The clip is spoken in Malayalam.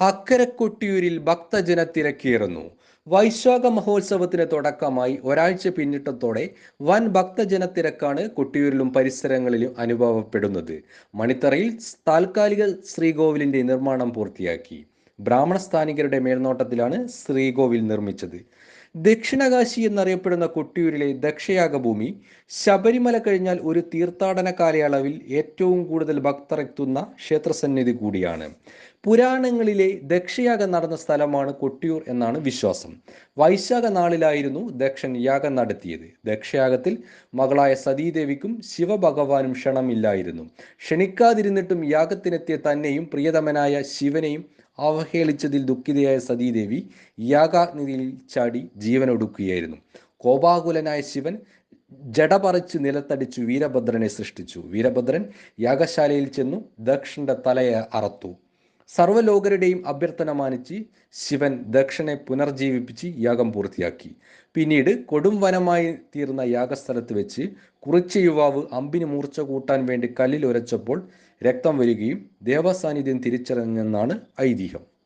അക്കരെ ഭക്തജന ഭക്തജനത്തിരക്കേറുന്നു വൈശാഖ മഹോത്സവത്തിന് തുടക്കമായി ഒരാഴ്ച പിന്നിട്ടത്തോടെ വൻ ഭക്തജനത്തിരക്കാണ് കൊട്ടിയൂരിലും പരിസരങ്ങളിലും അനുഭവപ്പെടുന്നത്. മണിത്തറയിൽ താൽക്കാലിക ശ്രീകോവിലിന്റെ നിർമ്മാണം പൂർത്തിയാക്കി. ബ്രാഹ്മണ സ്ഥാനികരുടെ മേൽനോട്ടത്തിലാണ് ശ്രീകോവിൽ നിർമ്മിച്ചത്. ദക്ഷിണകാശി എന്നറിയപ്പെടുന്ന കൊട്ടിയൂരിലെ ദക്ഷയാഗഭൂമി ശബരിമല കഴിഞ്ഞാൽ ഒരു തീർത്ഥാടന കാലയളവിൽ ഏറ്റവും കൂടുതൽ ഭക്തർ എത്തുന്ന ക്ഷേത്രസന്നിധി കൂടിയാണ്. പുരാണങ്ങളിലെ ദക്ഷയാഗം നടന്ന സ്ഥലമാണ് കൊട്ടിയൂർ എന്നാണ് വിശ്വാസം. വൈശാഖ നാളിലായിരുന്നു ദക്ഷൻ യാഗം നടത്തിയത്. ദക്ഷയാഗത്തിൽ മകളായ സതീദേവിക്കും ശിവഭഗവാനും ക്ഷണമില്ലായിരുന്നു. ക്ഷണിക്കാതിരുന്നിട്ടും യാഗത്തിനെത്തിയ തന്നെയും പ്രിയതമനായ ശിവനെയും അവഹേളിച്ചതിൽ ദുഃഖിതയായ സതീദേവി യാഗാഗ്നിയിൽ ചാടി ജീവനൊടുക്കുകയായിരുന്നു. കോപാകുലനായ ശിവൻ ജട പറിച്ച് നിലത്തടിച്ചു വീരഭദ്രനെ സൃഷ്ടിച്ചു. വീരഭദ്രൻ യാഗശാലയിൽ ചെന്നു ദക്ഷന്റെ തലയെ അറത്തു. സർവലോകരുടെയും അഭ്യർത്ഥന മാനിച്ച് ശിവൻ ദക്ഷനെ പുനർജീവിപ്പിച്ച് യാഗം പൂർത്തിയാക്കി. പിന്നീട് കൊടും വനമായി തീർന്ന യാഗസ്ഥലത്ത് വെച്ച് കുറിച്ച യുവാവ് അമ്പിന് മൂർച്ച കൂട്ടാൻ വേണ്ടി കല്ലിൽ ഉരച്ചപ്പോൾ രക്തം വരികയും ദേവസാന്നിധ്യം തിരിച്ചറിഞ്ഞെന്നാണ് ഐതിഹ്യം.